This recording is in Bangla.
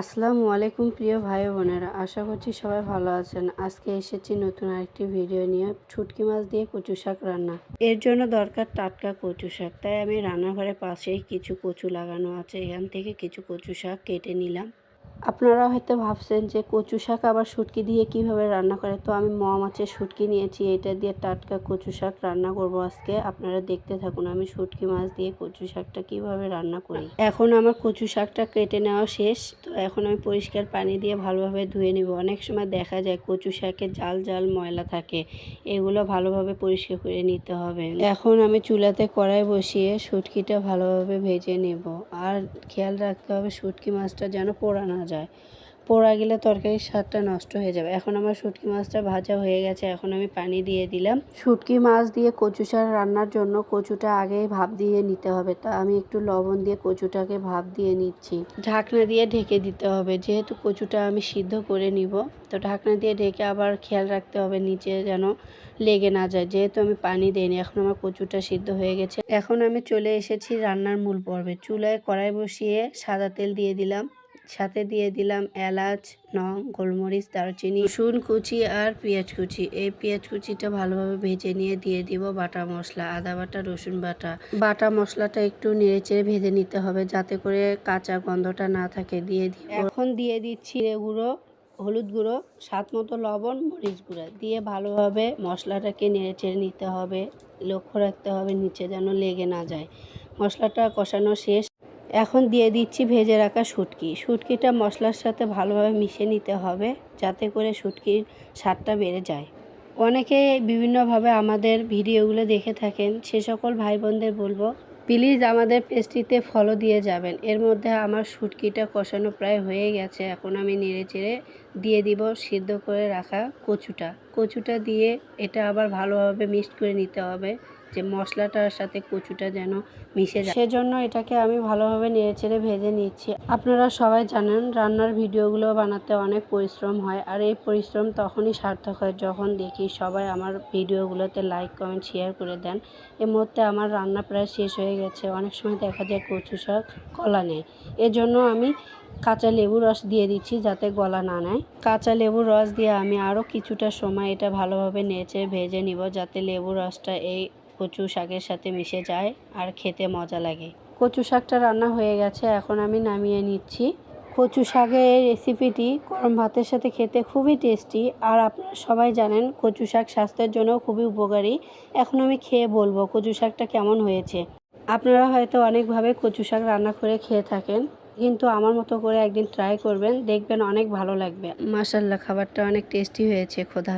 আসসালামু আলাইকুম প্রিয় ভাই বোনেরা, আশা করছি সবাই ভালো আছেন। আজকে এসেছি নতুন আরেকটি ভিডিও নিয়ে ছুটকি মাছ দিয়ে কচু শাক রান্না। এর জন্য দরকার টাটকা কচু শাক। তাই আমি রান্নাঘরের পাশেই কিছু কচু লাগানো আছে। এখান থেকে কিছু কচু শাক কেটে নিলাম। আপনারা হয়তো ভাবছেন যে কচু শাক আবার শুটকি দিয়ে কীভাবে রান্না করে? তো আমি ম মাছের শুটকি নিয়েছি, এটা দিয়ে টাটকা কচু শাক রান্না করব আজকে। আপনারা দেখতে থাকুন আমি শুটকি মাছ দিয়ে কচু শাকটা কীভাবে রান্না করি। এখন আমার কচু শাকটা কেটে নেওয়া শেষ। এখন আমি পরিষ্কার পানি দিয়ে ভালোভাবে ধুয়ে নেব। অনেক সময় দেখা যায় কচু শাকে জাল জাল ময়লা থাকে, এগুলো ভালোভাবে পরিষ্কার করে নিতে হবে। এখন আমি চুলাতে কড়াই বসিয়ে শুটকিটা ভালোভাবে ভেজে নেব। আর খেয়াল রাখতে হবে শুটকি মাছটা যেন পোড়া না যায়। পোড়া গেলে তরকারির স্বাদটা নষ্ট হয়ে যাবে। এখন আমার শুটকি মাছটা ভাজা হয়ে গেছে, এখন আমি পানি দিয়ে দিলাম। শুটকি মাছ দিয়ে কচু শাক রান্নার জন্য কচুটা আগেই ভাপ দিয়ে নিতে হবে। তা আমি একটু লবণ দিয়ে কচুটাকে ভাপ দিয়ে নিচ্ছি। ঢাকনা দিয়ে ঢেকে দিতে হবে। যেহেতু কচুটা আমি সিদ্ধ করে নিব, তো ঢাকনা দিয়ে ঢেকে আবার খেয়াল রাখতে হবে নিচে যেন লেগে না যায়। যেহেতু আমি পানি দিইনি, এখন আমার কচুটা সিদ্ধ হয়ে গেছে। এখন আমি চলে এসেছি রান্নার মূল পর্বে। চুলায় কড়াই বসিয়ে সাদা তেল দিয়ে দিলাম। সাথে দিয়ে দিলাম এলাচ, নং, গোলমরিচ, দারচিনি, রসুন কুচি আর পেঁয়াজ কুচি। এই পেঁয়াজ কুচিটা ভালোভাবে ভেজে নিয়ে দিয়ে দিব বাটা মশলা, আদা বাটা, রসুন বাটা। বাটা মশলাটা একটু নেড়েচেড়ে ভেজে নিতে হবে যাতে করে কাঁচা গন্ধটা না থাকে। দিয়ে দিব এখন দিয়ে দিচ্ছি গুঁড়ো, হলুদ গুঁড়ো, স্বাদ মতো লবণ, মরিচ গুঁড়া। দিয়ে ভালোভাবে মশলাটাকে নেড়েচেড়ে নিতে হবে। লক্ষ্য রাখতে হবে নিচে যেন লেগে না যায়। মশলাটা কষানো শেষ। এখন দিয়ে দিচ্ছি ভেজে রাখা শুটকি। শুটকিটা মশলার সাথে ভালোভাবে মিশিয়ে নিতে হবে যাতে করে শুটকির স্বাদটা বেড়ে যায়। অনেকে বিভিন্নভাবে আমাদের ভিডিওগুলো দেখে থাকেন। সে সকল ভাই বোনদের বলব, প্লিজ আমাদের পেস্ট্রিতে ফলো দিয়ে যাবেন। এর মধ্যে আমার শুটকিটা কষানো প্রায় হয়ে গেছে। এখন আমি নেড়ে চেড়ে দিয়ে দিব সিদ্ধ করে রাখা কচুটা। কচুটা দিয়ে এটা আবার ভালোভাবে মিক্সড করে নিতে হবে। যে মশলাটার সাথে কচুটা যেন মিশে যায়। সেজন্য এটাকে আমি ভালোভাবে নেড়ে চেড়ে ভেজে নিচ্ছি। আপনারা সবাই জানেন, রান্নার ভিডিওগুলো বানাতে অনেক পরিশ্রম হয় আর এই পরিশ্রম তখনই সার্থক হয় যখন দেখি সবাই আমার ভিডিওগুলোতে লাইক কমেন্ট শেয়ার করে দেন। এর মধ্যে আমার রান্না প্রায় শেষ হয়ে গেছে। অনেক সময় দেখা যায় কচু শাক কলা নেয় এজন্য আমি কাঁচা লেবু রস দিয়ে দিচ্ছি যাতে গলা না নেয়। কাঁচা লেবুর রস দিয়ে আমি আরও কিছুটা সময় এটা ভালোভাবে নেচে ভেজে নিব যাতে লেবু রসটা এই কচু শাকের সাথে মিশে যায় আর খেতে মজা লাগে। কচু শাকটা রান্না হয়ে গেছে, এখন আমি নামিয়ে নিচ্ছি। কচু শাকের এই রেসিপিটি গরম ভাতের সাথে খেতে খুবই টেস্টি আর আপনারা সবাই জানেন কচু শাক স্বাস্থ্যের জন্য খুবই উপকারী। এখন আমি খেয়ে বলব কচু শাকটা কেমন হয়েছে। আপনারা হয়তো অনেকভাবে কচু শাক রান্না করে খেয়ে থাকেন, কিন্তু আমার মতো করে একদিন ট্রাই করবেন, দেখবেন অনেক ভালো লাগবে। মাসাল্লাহ খাবারটা অনেক টেস্টি হয়েছে, খোদা